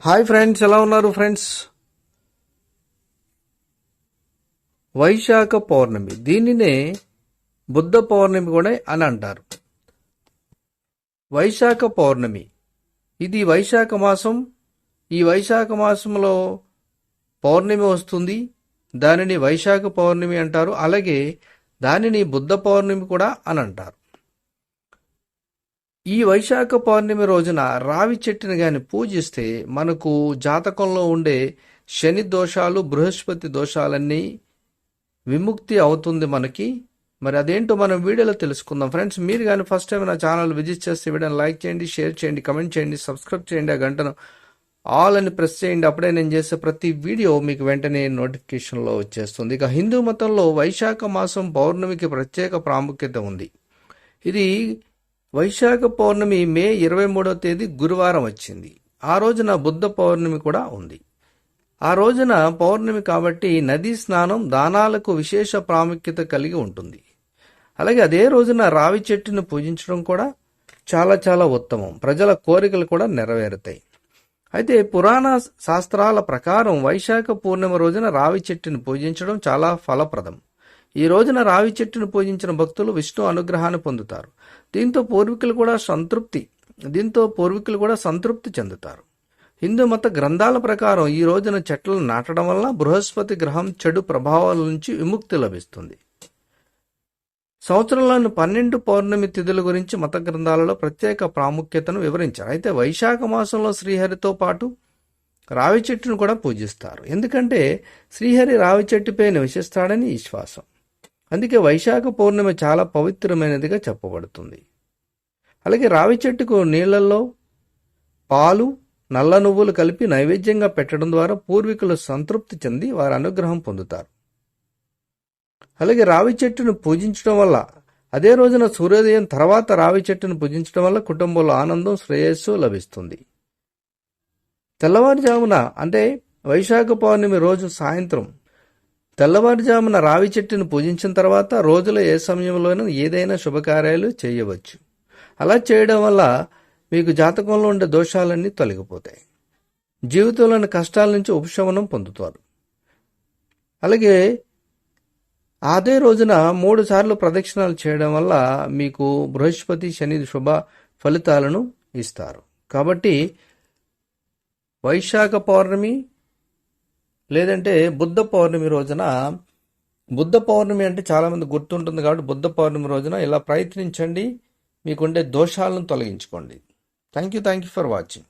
Hi friends ఎలా ఉన్నారు friends వైశాఖ పౌర్ణమి దీనినే బుద్ధ పౌర్ణమి కూడా అని అంటారు. వైశాఖ పౌర్ణమి ఇది వైశాఖ మాసం. ఈ వైశాఖ మాసంలో పౌర్ణమి వస్తుంది దానిని వైశాఖ పౌర్ణమి అంటారు. అలాగే దానిని బుద్ధ పౌర్ణమి కూడా అని అంటారు. ఈ వైశాఖ పౌర్ణమి రోజున రావి చెట్టుని గాని పూజిస్తే మనకు జాతకంలో ఉండే శని దోషాలు బృహస్పతి దోషాలన్నీ విముక్తి అవుతుంది మనకి. మరి అదేంటో మనం వీడియోలో తెలుసుకుందాం. ఫ్రెండ్స్ మీరు కానీ ఫస్ట్ టైం నా ఛానల్ విజిట్ చేస్తే వీడియోని లైక్ చేయండి షేర్ చేయండి కమెంట్ చేయండి సబ్స్క్రైబ్ చేయండి ఆ గంటను ఆల్ అని ప్రెస్ చేయండి. అప్పుడే నేను చేసే ప్రతి వీడియో మీకు వెంటనే నోటిఫికేషన్లో వచ్చేస్తుంది. ఇక హిందూ మతంలో వైశాఖ మాసం పౌర్ణమికి ప్రత్యేక ప్రాముఖ్యత ఉంది. ఇది వైశాఖ పౌర్ణమి మే ఇరవై మూడవ తేదీ గురువారం వచ్చింది. ఆ రోజున బుద్ధ పౌర్ణమి కూడా ఉంది. ఆ రోజున పౌర్ణమి కాబట్టి నదీ స్నానం దానాలకు విశేష ప్రాముఖ్యత కలిగి ఉంటుంది. అలాగే అదే రోజున రావి చెట్టును పూజించడం కూడా చాలా చాలా ఉత్తమం. ప్రజల కోరికలు కూడా నెరవేరుతాయి. అయితే పురాణ శాస్త్రాల ప్రకారం వైశాఖ పూర్ణిమ రోజున రావి చెట్టును పూజించడం చాలా ఫలప్రదం. ఈ రోజున రావి చెట్టును పూజించిన భక్తులు విష్ణు అనుగ్రహాన్ని పొందుతారు. దీంతో పూర్వీకులు కూడా సంతృప్తి దీంతో పూర్వీకులు కూడా సంతృప్తి చెందుతారు. హిందూ మత గ్రంథాల ప్రకారం ఈ రోజున చెట్లను నాటడం వల్ల బృహస్పతి గ్రహం చెడు ప్రభావాల నుంచి విముక్తి లభిస్తుంది. సంవత్సరంలోని పన్నెండు పౌర్ణమి తిథుల గురించి మత గ్రంథాలలో ప్రత్యేక ప్రాముఖ్యతను వివరించారు. అయితే వైశాఖ మాసంలో శ్రీహరితో పాటు రావి చెట్టును కూడా పూజిస్తారు. ఎందుకంటే శ్రీహరి రావి చెట్టుపై నివసిస్తాడని విశ్వాసం. అందుకే వైశాఖ పౌర్ణమి చాలా పవిత్రమైనదిగా చెప్పబడుతుంది. అలాగే రావి చెట్టుకు నీళ్ళలో పాలు నల్ల నువ్వులు కలిపి నైవేద్యంగా పెట్టడం ద్వారా పూర్వీకులు సంతృప్తి చెంది వారి అనుగ్రహం పొందుతారు. అలాగే రావి చెట్టును పూజించడం వల్ల అదే రోజున సూర్యోదయం తర్వాత రావి చెట్టును పూజించడం వల్ల కుటుంబంలో ఆనందం శ్రేయస్సు లభిస్తుంది. తెల్లవారుజామున అంటే వైశాఖ పౌర్ణమి రోజు సాయంత్రం తెల్లవారుజామున రావి చెట్టును పూజించిన తర్వాత రోజులో ఏ సమయంలోనూ ఏదైనా శుభకార్యాలు చేయవచ్చు. అలా చేయడం వల్ల మీకు జాతకంలో ఉండే దోషాలన్నీ తొలగిపోతాయి. జీవితంలోని కష్టాల నుంచి ఉపశమనం పొందుతారు. అలాగే అదే రోజున మూడు సార్లు ప్రదక్షిణాలు చేయడం వల్ల మీకు బృహస్పతి శని శుభ ఫలితాలను ఇస్తారు. కాబట్టి వైశాఖ పౌర్ణమి లేదంటే బుద్ధ పౌర్ణమి రోజున బుద్ధ పౌర్ణమి అంటే చాలామంది గుర్తుంటుంది కాబట్టి బుద్ధ పౌర్ణమి రోజున ఇలా ప్రయత్నించండి మీకుండే దోషాలను తొలగించుకోండి. Thank you thank you for watching